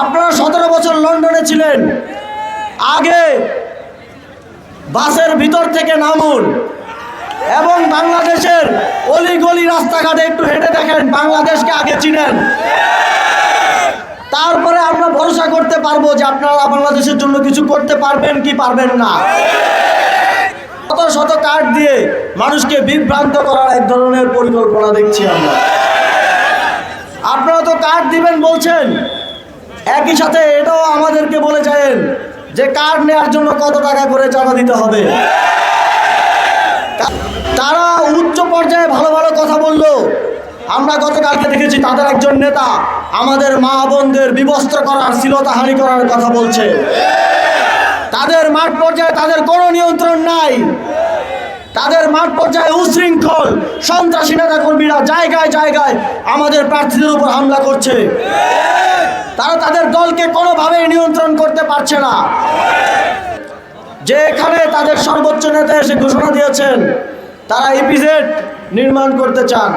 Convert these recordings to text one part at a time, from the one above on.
আপনারা সতেরো বছর লন্ডনে ছিলেন। আগে বাসের ভিতর থেকে নামুন এবং বাংলাদেশের অলি গলি রাস্তাঘাটে একটু হেঁটে দেখেন, বাংলাদেশকে আগে চিনেন। তারপরে আমরা ভরসা করতে পারব যে আপনারা বাংলাদেশের জন্য কিছু করতে পারবেন কি পারবেন না। শত শত কার্ড দিয়ে মানুষকে বিভ্রান্ত করার এক ধরনের পরিকল্পনা দেখছি আমরা। আপনারা তো কার্ড দিবেন বলছেন একই সাথে এটাও আমাদেরকে বলে যাবেন যে কার্ড নেওয়ার জন্য কত টাকা করে চাঁদা দিতে হবে। তারা উচ্চ পর্যায়ে ভালো ভালো কথা বলল। আমরা গতকালকে দেখেছি তাদের একজন নেতা আমাদের মা বোনদের বিবস্ত্র করার শ্লীলতাহানি করার কথা বলছে। তাদের মাঠ পর্যায়ে তাদের কোনো নিয়ন্ত্রণ নাই। তাদের মাঠ পর্যায়ে উশৃঙ্খল সন্ত্রাসী নেতা কর্মীরা জায়গায় জায়গায় আমাদের প্রার্থীদের উপর হামলা করছে। তারা তাদের দলকে কোনোভাবেই নিয়ন্ত্রণ করতে পারছে না। যে এখানে তাদের সর্বোচ্চ নেতা এসে ঘোষণা দিয়েছেন, তারা ইপিজেড নির্মাণ করতে চান।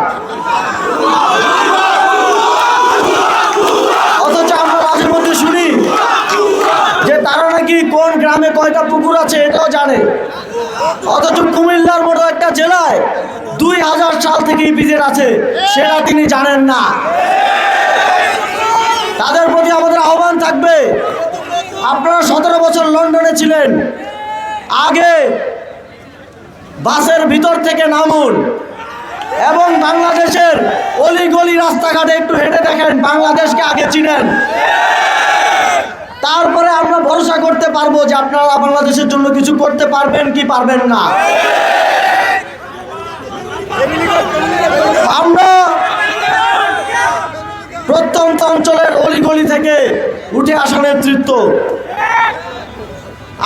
অথচ আমরা মাঝে মধ্যে শুনি যে তারা নাকি কোন গ্রামে কয়টা পুকুর আছে এটাও জানে। অথচ কুমিল্লার মতো একটা জেলায় দুই হাজার সাল থেকে ইপিজেড আছে, সেটা তিনি জানেন না। তাদের প্রতি আমাদের আহ্বান থাকবে। আপনারা সতেরো বছর লন্ডনে ছিলেন। আগে বাসের ভিতর থেকে নামুন এবং বাংলাদেশের অলি গলি রাস্তাঘাটে একটু হেঁটে দেখেন, বাংলাদেশকে আগে চিনেন। তারপরে আমরা ভরসা করতে পারব যে আপনারা বাংলাদেশের জন্য কিছু করতে পারবেন কি পারবেন না আমরা প্রত্যন্ত অঞ্চলের অলিগলি থেকে উঠে আসা নেতৃত্ব।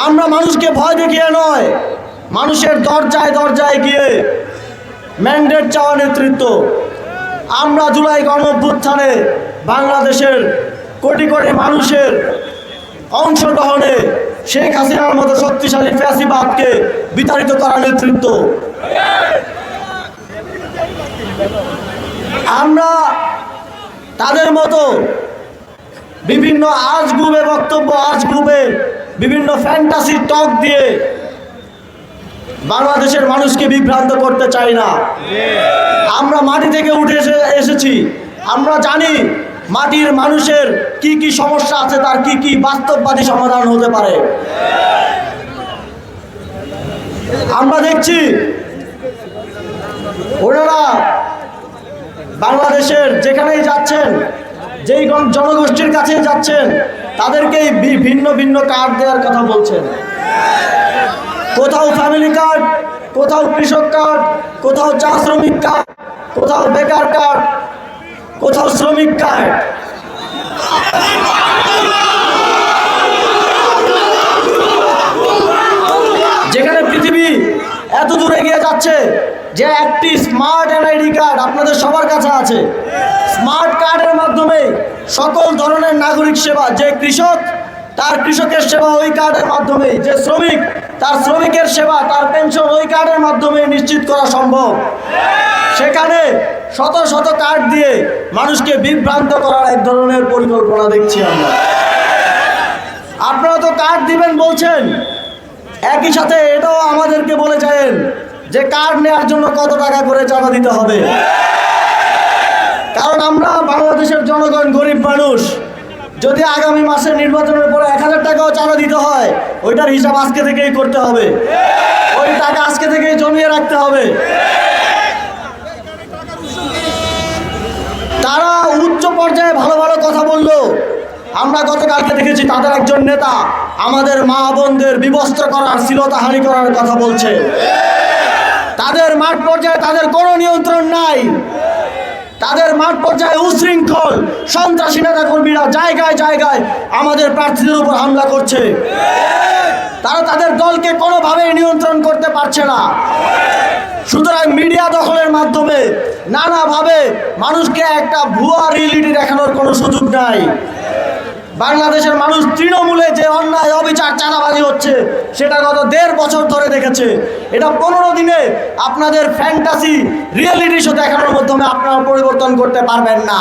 আমরা মানুষকে ভয় দেখিয়ে নয়, মানুষের দরজায় দরজায় গিয়ে ম্যান্ডেট চাওয়া নেতৃত্ব। আমরা জুলাই গণঅভ্যুত্থানে বাংলাদেশের কোটি কোটি মানুষের অংশগ্রহণে শেখ হাসিনার মতো শক্তিশালী ফ্যাসিবাদকে বিতাড়িত করা নেতৃত্ব। আমরা তাদের মতো বিভিন্ন আজ গ্রুপে বক্তব্য আজ গ্রুপে বিভিন্ন ফ্যান্টাসি টক দিয়ে বাংলাদেশের মানুষকে বিভ্রান্ত করতে চাই না। আমরা মাটি থেকে উঠে এসে, এসেছি। আমরা জানি মাটির মানুষের কি কি সমস্যা আছে, তার কি কি বাস্তববাদী সমাধান হতে পারে। আমরা দেখছি ওনারা বাংলাদেশের যেখানেই যাচ্ছেন যেই জনগোষ্ঠীর কাছে যাচ্ছেন, তাদেরকেই ভিন্ন ভিন্ন কার্ড দেওয়ার কথা বলছেন। কোথাও ফ্যামিলি কার্ড কোথাও কৃষক কার্ড কোথাও চা শ্রমিক কার্ড কোথাও বেকার কার্ড কোথাও শ্রমিক কার্ড যেখানে পৃথিবী এত দূরে এগিয়ে যাচ্ছে, যে একটি স্মার্ট এনআইডি কার্ড আপনাদের সবার কাছে আছে। স্মার্ট কার্ডের মাধ্যমে সকল ধরনের নাগরিক সেবা, যে কৃষক, তার কৃষকের সেবা ওই কার্ডের মাধ্যমে, যে শ্রমিক, তার শ্রমিকের সেবা, তার পেনশন ওই কার্ডের মাধ্যমে নিশ্চিত করা সম্ভব। সেখানে শত শত কার্ড দিয়ে মানুষকে বিভ্রান্ত করার এক ধরনের পরিকল্পনা দেখছি আমরা। আপনারা তো কার্ড দিবেন বলছেন, একই সাথে এটাও আমাদেরকে বলে যাবেন যে কার্ড নেওয়ার জন্য কত টাকা করে চাঁদা দিতে হবে। কারণ আমরা বাংলাদেশের জনগণ, গরিব মানুষ। যদি আগামী মাসে নির্বাচনের পরে এক হাজার টাকাও চাঁদা দিতে হয়, ওইটার হিসাব আজকে থেকেই করতে হবে। ওই টাকা আজকে থেকেই জমিয়ে রাখতে হবে। তারা উচ্চ পর্যায়ে ভালো ভালো কথা বলল। আমরা গতকালকে দেখেছি তাদের একজন নেতা আমাদের মা বোনদের বিবস্ত্র করার শ্লীলতাহানি করার কথা বলছে। তাদের মাঠ পর্যায়ে তাদের কোনো নিয়ন্ত্রণ নাই। তাদের মাঠ পর্যায়ে উশৃঙ্খল সন্ত্রাসী নেতা কর্মীরা জায়গায় জায়গায় আমাদের প্রার্থীদের উপর হামলা করছে। তারা তাদের দলকে কোনোভাবেই নিয়ন্ত্রণ করতে পারছে না। সুতরাং মিডিয়া দখলের মাধ্যমে নানাভাবে মানুষকে একটা ভুয়া রিয়েলিটি দেখানোর কোনো সুযোগ নাই। বাংলাদেশের মানুষ তৃণমূলে যে অন্যায় অবিচার চাঁদাবাজি হচ্ছে, সেটা গত দেড় বছর ধরে দেখেছে। এটা পনেরো দিনে আপনাদের ফ্যান্টাসি রিয়েলিটি শো দেখানোর মাধ্যমে আপনারা পরিবর্তন করতে পারবেন না।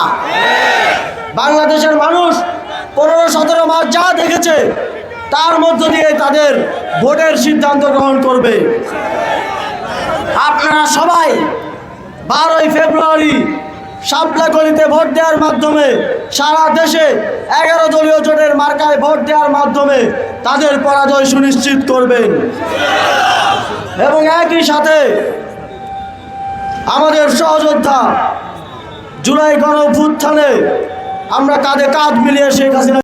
বাংলাদেশের মানুষ পনেরো, সতেরো মাস যা দেখেছে, তার মধ্য দিয়ে তাদের ভোটের সিদ্ধান্ত গ্রহণ করবে। আপনারা সবাই বারোই ফেব্রুয়ারি সাপলাকলিতে ভোট দেওয়ার মাধ্যমে সারা দেশে এগারো দলীয় জোটের মার্কায় ভোট দেওয়ার মাধ্যমে তাদের পরাজয় সুনিশ্চিত করবেন। এবং একই সাথে আমাদের সহযোদ্ধা জুলাই গণ আমরা কাঁধে কাঁধ মিলিয়ে শেখ হাসিনা